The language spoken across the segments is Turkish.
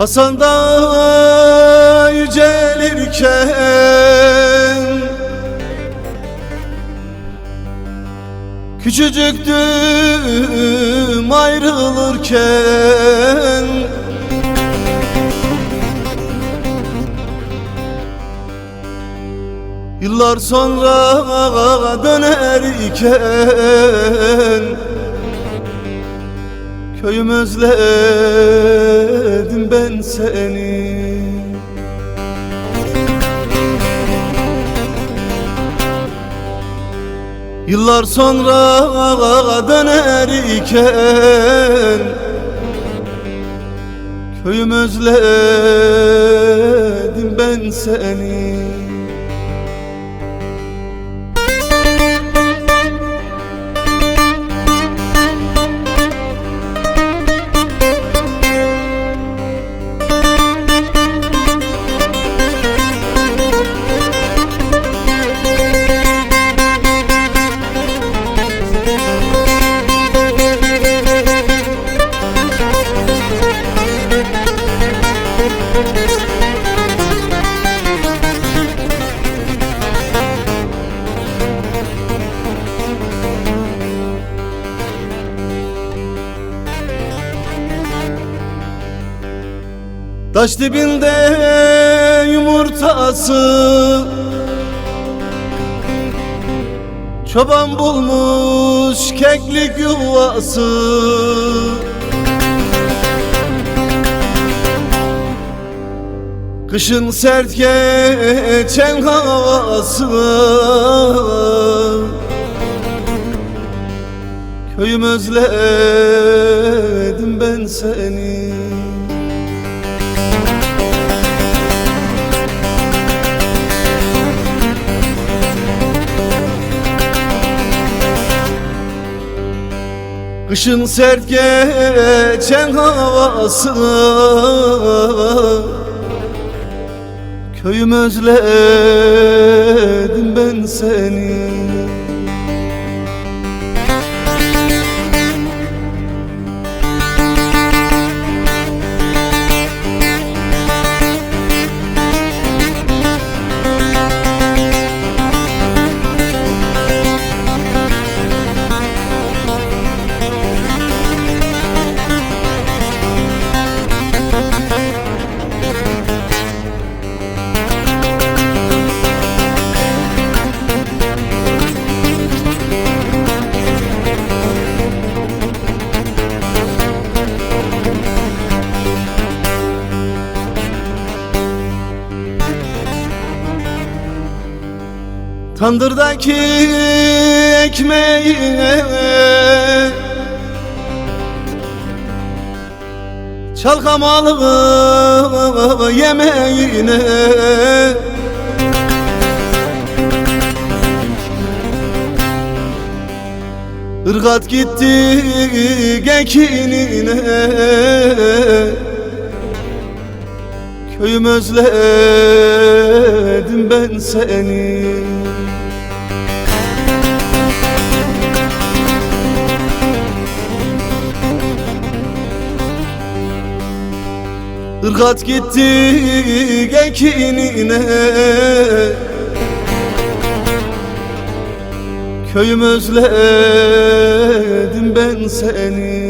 Hasan da yücelirken Küçücüktüm ayrılırken Yıllar sonra dönerken Köyüm özledim ben seni. Yıllar sonra dönerken Köyüm özledim ben seni Taş dibinde yumurtası. Çoban bulmuş keklik yuvası. Kışın sert geçen havası. Köyüm özledim ben seni Kışın sert geçen havası Köyüm özledim ben seni Tandırdaki ekmeğine Çalkamalı yemeğine Irgat gitti gekinine Köyüm özledim ben seni Irgat gitti gekinine Köyüm özledim ben seni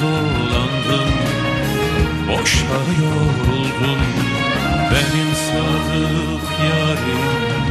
Dolandım. Boşa yoruldum. Benim sadık yarim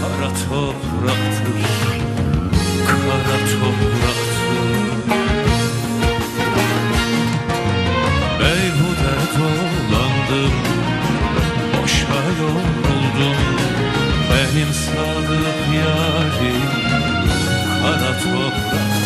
Kara topraktır, kara topraktır. Beyhude dolandım. Boşa yoruldum. Benim sadık yarim Kara topraktır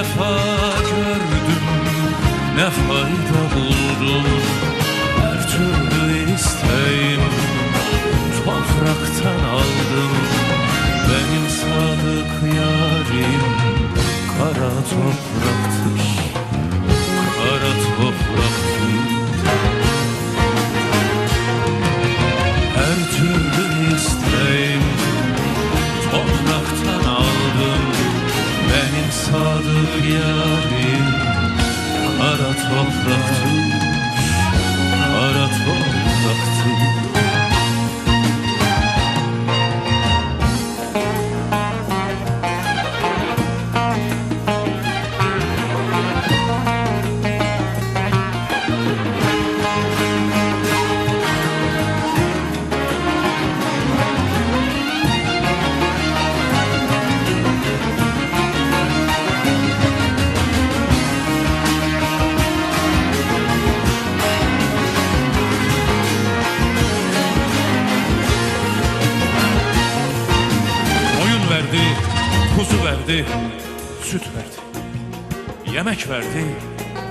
Vefa gördüm Ne fayda buldum? Her türlü isteğim Topraktan aldım. Benim sadık yarim Kara topraktır Kara verdi,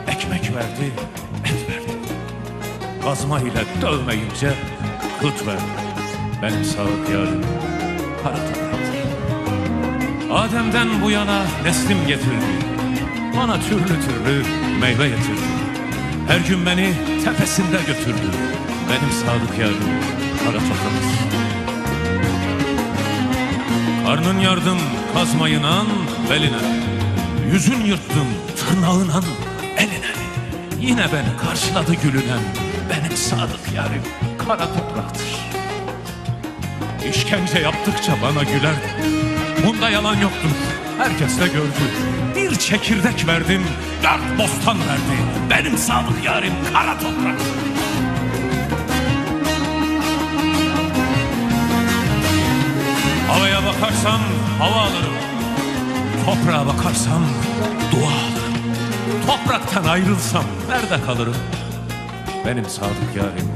ekmek verdi, et verdi. Kazma ile dövmeyince kut verdi. Benim sağlık yarim topraktır. Adem'den bu yana neslim getirdi. Bana türlü türlü meyve getirdi. Her gün beni tepesinde götürdü. Benim sadık yarim kara topraktır. Karnın yardım kazmayınan beline Yüzün yırttım tırnağınan eline. Yine beni karşıladı gülünen Benim sadık yarim kara topraktır. İşkence yaptıkça bana gülerdi Bunda yalan yoktur. Herkes de gördü Bir çekirdek verdim dört bostan verdi. Benim sadık yarim kara topraktır Havaya bakarsam hava alırım. Toprağa bakarsam dua alırım. Topraktan ayrılsam nerede kalırım? Benim sadık yarim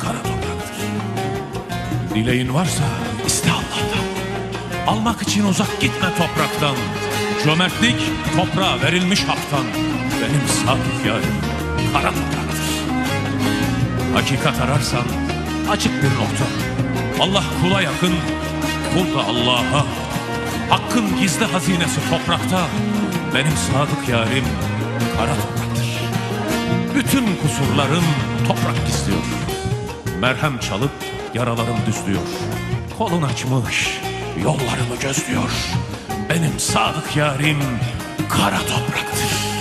kara topraktır. Dileğin varsa iste Allah'tan. Almak için uzak gitme topraktan. Cömertlik toprağa verilmiş haktan. Benim sadık yarim kara topraktır. Hakikat ararsan açık bir nokta. Allah kula yakın, kul da Allah'a. Hakkın gizli hazinesi toprakta. Benim sadık yarim kara topraktır. Bütün kusurlarım toprak gizliyor. Merhem çalıp yaralarım düzlüyor. Kolun açmış, yollarımı gözlüyor. Benim sadık yarim kara topraktır.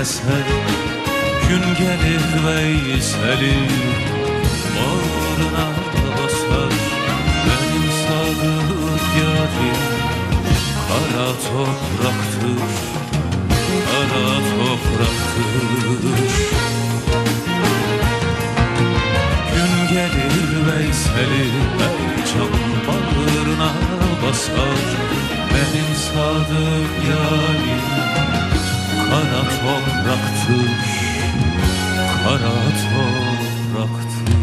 Eser Gün gelir Veysel'i Bağrına basar Benim sadık yarim. Kara topraktır Kara topraktır. Gün gelir Veysel'i Beycan bağrına basar. Benim sadık yarim Kara topraktır Kara topraktır.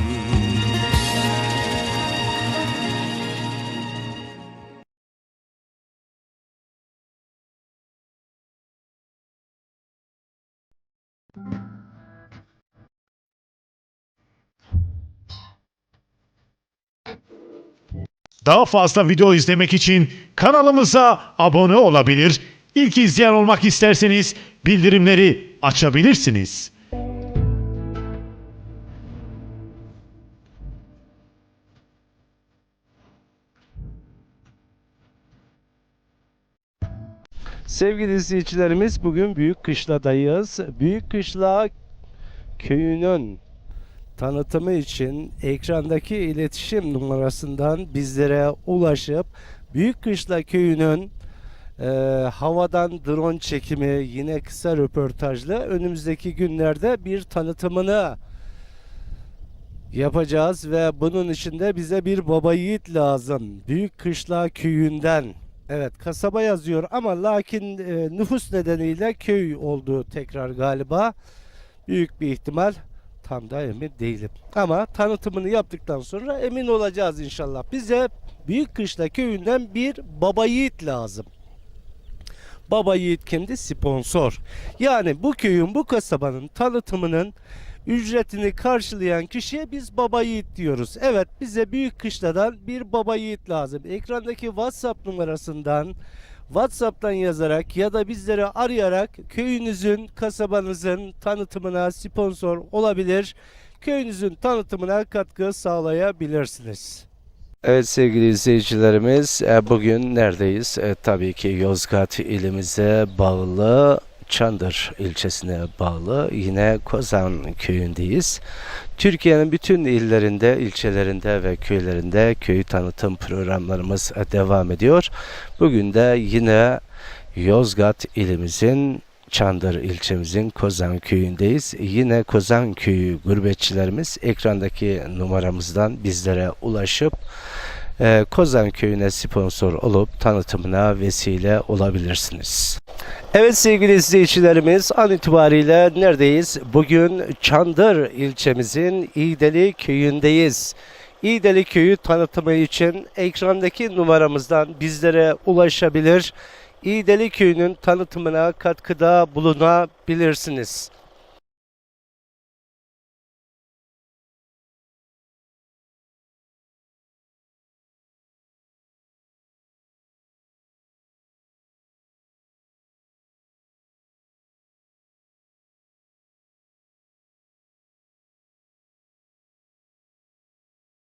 Daha fazla video izlemek için kanalımıza abone olabilir, ilk izleyen olmak isterseniz bildirimleri açabilirsiniz. Sevgili izleyicilerimiz bugün Büyük Kışla'dayız. Büyük Kışla köyünün tanıtımı için ekrandaki iletişim numarasından bizlere ulaşıp Büyük Kışla köyünün e, havadan drone çekimi yine kısa röportajlı önümüzdeki günlerde bir tanıtımını yapacağız ve bunun için de bize bir baba yiğit lazım. Büyük Kışla köyünden. Evet kasaba yazıyor ama lakin e, nüfus nedeniyle köy oldu tekrar galiba. Büyük bir ihtimal tam da emin değilim. Ama tanıtımını yaptıktan sonra emin olacağız inşallah. Bize Büyük Kışla köyünden bir baba yiğit lazım. Baba yiğit kimdi? Sponsor. Yani bu köyün, bu kasabanın tanıtımının ücretini karşılayan kişiye biz baba yiğit diyoruz. Evet bize Büyük Kışla'dan bir baba yiğit lazım. Ekrandaki WhatsApp numarasından WhatsApp'tan yazarak ya da bizleri arayarak köyünüzün, kasabanızın tanıtımına sponsor olabilir. Köyünüzün tanıtımına katkı sağlayabilirsiniz. Evet sevgili izleyicilerimiz e, bugün neredeyiz? E, Tabii ki Yozgat ilimize bağlı Çandır ilçesine bağlı yine Kozan köyündeyiz. Türkiye'nin bütün illerinde, ilçelerinde ve köylerinde köy tanıtım programlarımız e, devam ediyor. Bugün de yine Yozgat ilimizin Çandır ilçemizin Kozan köyündeyiz. Yine Kozan köyü gurbetçilerimiz ekrandaki numaramızdan bizlere ulaşıp e, Kozan köyüne sponsor olup tanıtımına vesile olabilirsiniz. Evet sevgili izleyicilerimiz an itibariyle neredeyiz? Bugün Çandır ilçemizin İğdeli köyündeyiz. İğdeli köyü tanıtımı için ekrandaki numaramızdan bizlere ulaşabilir. İğdeli köyünün tanıtımına katkıda bulunabilirsiniz.